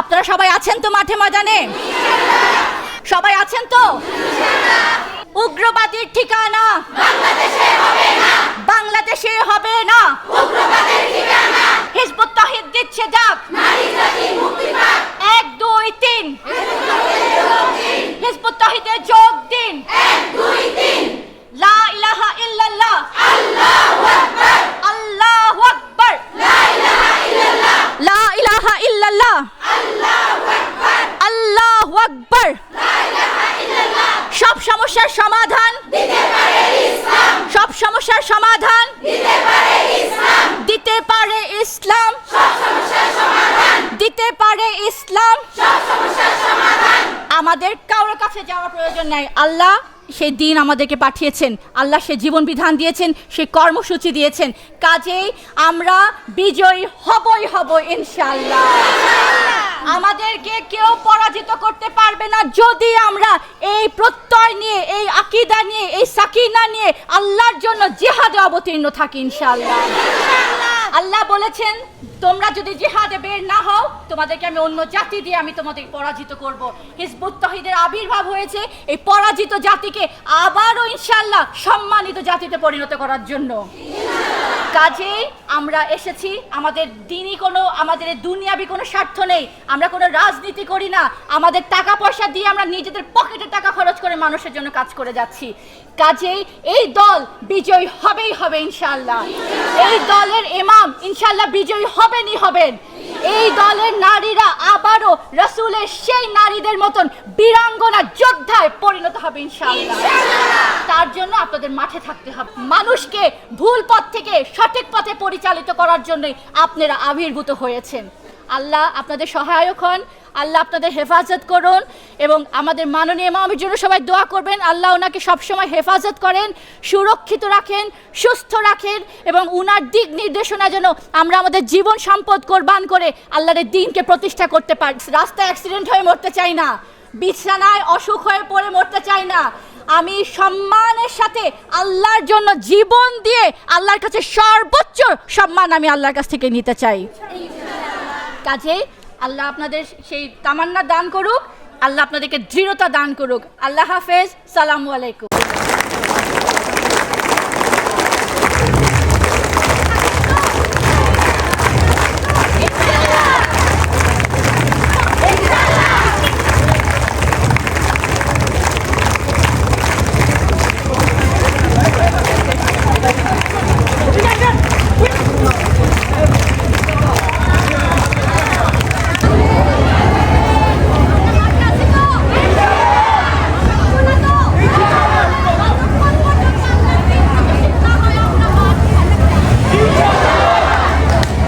আপনারা সবাই আছেন তো মাঠে ময়দানে? সবাই আছেন তো? উগ্রবাদীর ঠিকানা? বাংলাদেশে হবে না। হিজবুত তাহিদ দিচ্ছে ডাক এক, দুই, তিন। হিজবুত তাহিদে যোগ দিন। লা ইলাহা ইল্লাল্লাহ। আল্লাহু আকবার লা ইলাহা ইল্লাল্লাহ আল্লাহু আকবার। সব সমস্যার সমাধান। সব সমস্যার সমাধান। দিতে পারে ইসলাম। দিতে পারে ইসলাম। আমাদের কারোর কাছে যাওয়ার প্রয়োজন নাই। আল্লাহ সেই দিন আমাদেরকে পাঠিয়েছেন। আল্লাহ সে জীবন বিধান দিয়েছেন সে কর্মসূচি দিয়েছেন। কাজেই আমরা বিজয়ী হবই হব ইনশাল্লাহ পারবে না যদি আমরা এই প্রত্যয় নিয়ে, এই আকিদা নিয়ে, এই সাকিনা নিয়ে আল্লাহর জন্য জিহাদে অবতীর্ণ থাকি ইনশাল্লাহ আল্লাহ বলেছেন, তোমরা যদি জিহাদে বের না হও, তোমাদেরকে আমি অন্য জাতি দিয়ে আমি তোমাদের পরাজিত করব। হিজবুত তহিদের আবির্ভাব হয়েছে এই পরাজিত জাতিকে আবারও ইনশাল্লাহ সম্মানিত জাতিতে পরিণত করার জন্য। কাজেই আমরা এসেছি। আমাদের দিনই কোনো, আমাদের দুনিয়াবি কোনো স্বার্থ নেই। আমরা কোনো রাজনীতি করি না। আমাদের টাকা পয়সা দিয়ে আমরা নিজেদের পকেটে টাকা খরচ করে মানুষের জন্য কাজ করে যাচ্ছি। কাজেই এই দল বিজয়ী হবেই হবে ইনশাল্লাহ এই দলের ইমাম ইনশাল্লাহ বিজয়ী হবেনই হবেন। এই দলের নারীরা আবারও রাসূলের সেই নারীদের মতন বীরাঙ্গনা যোদ্ধায় পরিণত হবে ইনশাআল্লাহ। তার জন্য আপনাদের মাঠে থাকতে হবে। মানুষকে ভুল পথ থেকে সঠিক পথে পরিচালিত করার জন্যই আপনারা আবির্ভূত হয়েছেন। আল্লাহ আপনাদের সহায়ক হন, আল্লাহ আপনাদের হেফাজত করুন এবং আমাদের মাননীয় ইমামের জন্য সবাই দোয়া করবেন, আল্লাহ ওনাকে সবসময় হেফাজত করেন, সুরক্ষিত রাখেন, সুস্থ রাখেন এবং উনার দিক নির্দেশনা যেন আমরা আমাদের জীবন সম্পদ কোরবান করে আল্লাহর দিনকে প্রতিষ্ঠা করতে পারি। রাস্তায় অ্যাক্সিডেন্ট হয়ে মরতে চাই না, বিছানায় অসুখ হয়ে পড়ে মরতে চাই না। আমি সম্মানের সাথে আল্লাহর জন্য জীবন দিয়ে আল্লাহর কাছে সর্বোচ্চ সম্মান আমি আল্লাহর কাছ থেকে নিতে চাই। কাজে আল্লাহ আপনাদের সেই তামান্না দান করুক, আল্লাহ আপনাদেরকে দৃঢ়তা দান করুক। আল্লাহ হাফেজ, সালামু আলাইকুম।